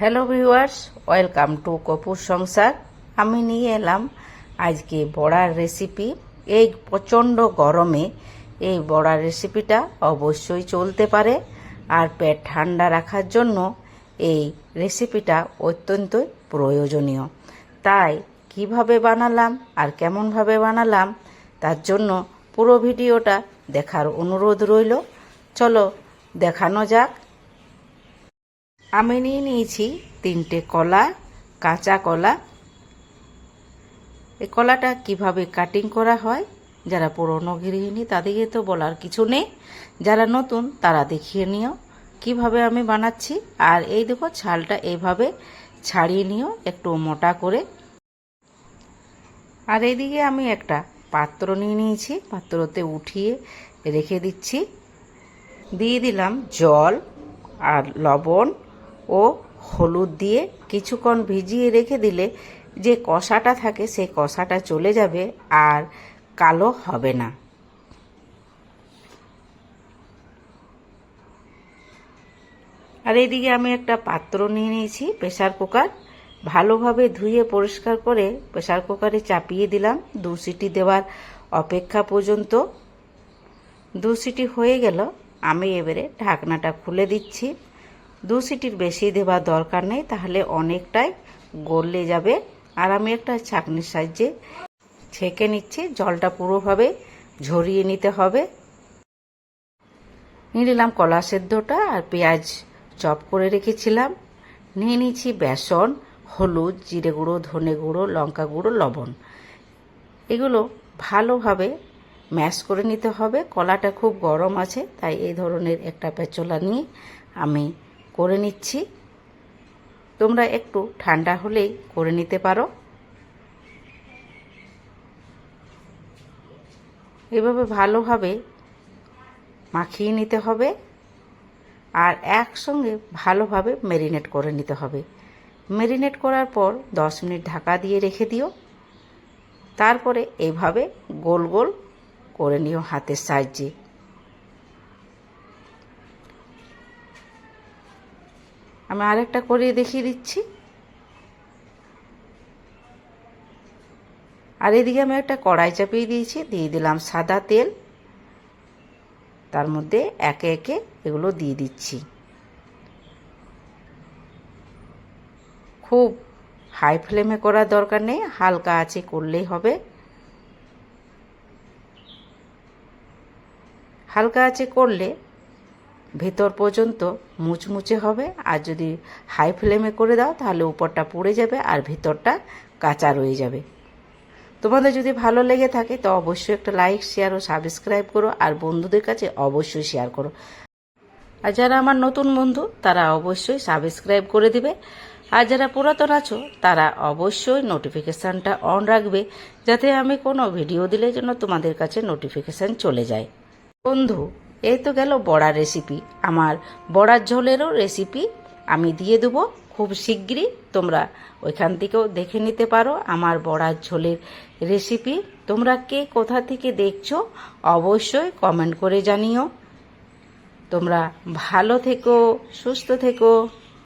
Hello viewers welcome to Kapur Sansar আমি নিয়ে এলাম আজকে বড়ার রেসিপি এই প্রচণ্ড গরমে এই বড়ার রেসিপিটা অবশ্যই চলতে পারে। আর পেট ঠান্ডা রাখার জন্য এই রেসিপিটা অত্যন্তই প্রয়োজনীয়। তাই কীভাবে বানালাম আর কেমনভাবে বানালাম তার জন্য পুরো ভিডিওটা দেখার অনুরোধ রইল। চলো দেখানো যাক। আমি নিয়ে নিয়েছি তিনটে কলা, কাঁচা কলা। এই কলাটা কীভাবে কাটিং করা হয়, যারা পুরনো গৃহিণী তাদেরকে তো বলার কিছু নেই। যারা নতুন, তারা দেখিয়ে নিও কীভাবে আমি বানাচ্ছি। আর এই দেখো, ছালটা এইভাবে ছাড়িয়ে নিও, একটু মোটা করে। আর এইদিকে আমি একটা পাত্র নিয়ে নিয়েছি, পাত্রতে উঠিয়ে রেখে দিচ্ছি। দিয়ে দিলাম জল আর লবণ। ও হলুদ দিয়ে কিছুক্ষণ ভিজিয়ে রেখে দিলে যে কষাটা থাকে সেই কষাটা চলে যাবে আর কালো হবে না। আর এইদিকে আমি একটা পাত্র নিয়ে নিয়েছি প্রেশার কুকার। ভালোভাবে ধুয়ে পরিষ্কার করে প্রেশার কুকারে চাপিয়ে দিলাম। দু সিটি দেওয়ার অপেক্ষা পর্যন্ত। দু সিটি হয়ে গেল। আমি এবারে ঢাকনাটা খুলে দিচ্ছি। দু সিটির বেশি দেওয়ার দরকার নেই, তাহলে অনেকটাই গলে যাবে। আর আমি একটা ছাঁকনির সাহায্যে ছেঁকে নিচ্ছি, জলটা পুরোভাবে ঝরিয়ে নিতে হবে। নিয়ে নিলাম কলা সেদ্ধটা আর পেঁয়াজ চপ করে রেখেছিলাম। নিয়ে নিচ্ছি বেসন, হলুদ, জিরে গুঁড়ো, ধনে গুঁড়ো, লঙ্কা গুঁড়ো, লবণ। এগুলো ভালোভাবে ম্যাশ করে নিতে হবে। কলাটা খুব গরম আছে, তাই এই ধরনের একটা পেঁচলা নিয়ে আমি করে নিচ্ছি। তোমরা একটু ঠান্ডা হলেই করে নিতে পারো। এভাবে ভালোভাবে মাখিয়ে নিতে হবে আর একসঙ্গে ভালোভাবে ম্যারিনেট করে নিতে হবে। ম্যারিনেট করার পর দশ মিনিট ঢাকা দিয়ে রেখে দিও। তারপরে এইভাবে গোল গোল করে নিও হাতের সাহায্যে। আমি আরেকটা করে দেখিয়ে দিচ্ছি। আর এদিকে আমি একটা কড়াই চাপিয়ে দিয়েছি, দিয়ে দিলাম সাদা তেল। তার মধ্যে একে একে এগুলো দিয়ে দিচ্ছি। খুব হাই ফ্লেমে করার দরকার নেই, হালকা আছে করলেই হবে। হালকা আছে করলে ভেতর পর্যন্ত মুচমুচে হবে, আর যদি হাই ফ্লেমে করে দাও, তাহলে উপরটা পুড়ে যাবে আর ভেতরটা কাঁচা রয়ে যাবে। তোমাদের যদি ভালো লেগে থাকে, তো অবশ্যই একটা লাইক শেয়ার ও সাবস্ক্রাইব করো, আর বন্ধুদের কাছে অবশ্যই শেয়ার করো। আর যারা আমার নতুন বন্ধু, তারা অবশ্যই সাবস্ক্রাইব করে দিবে। আর যারা পুরাতন আছো, তারা অবশ্যই নোটিফিকেশানটা অন রাখবে, যাতে আমি কোনো ভিডিও দিলে যেন তোমাদের কাছে নোটিফিকেশান চলে যায়। বন্ধু এই তো গেল বড়ার রেসিপি আমার বড়ার ঝোলেরও রেসিপি আমি দিয়ে দেবো। খুব শিগগিরই তোমরা ওইখান থেকেও দেখে নিতে পারো আমার বড়ার ঝোলের রেসিপি তোমরা কে কোথা থেকে দেখছ অবশ্যই কমেন্ট করে জানিও। তোমরা ভালো থেকো, সুস্থ থেকো।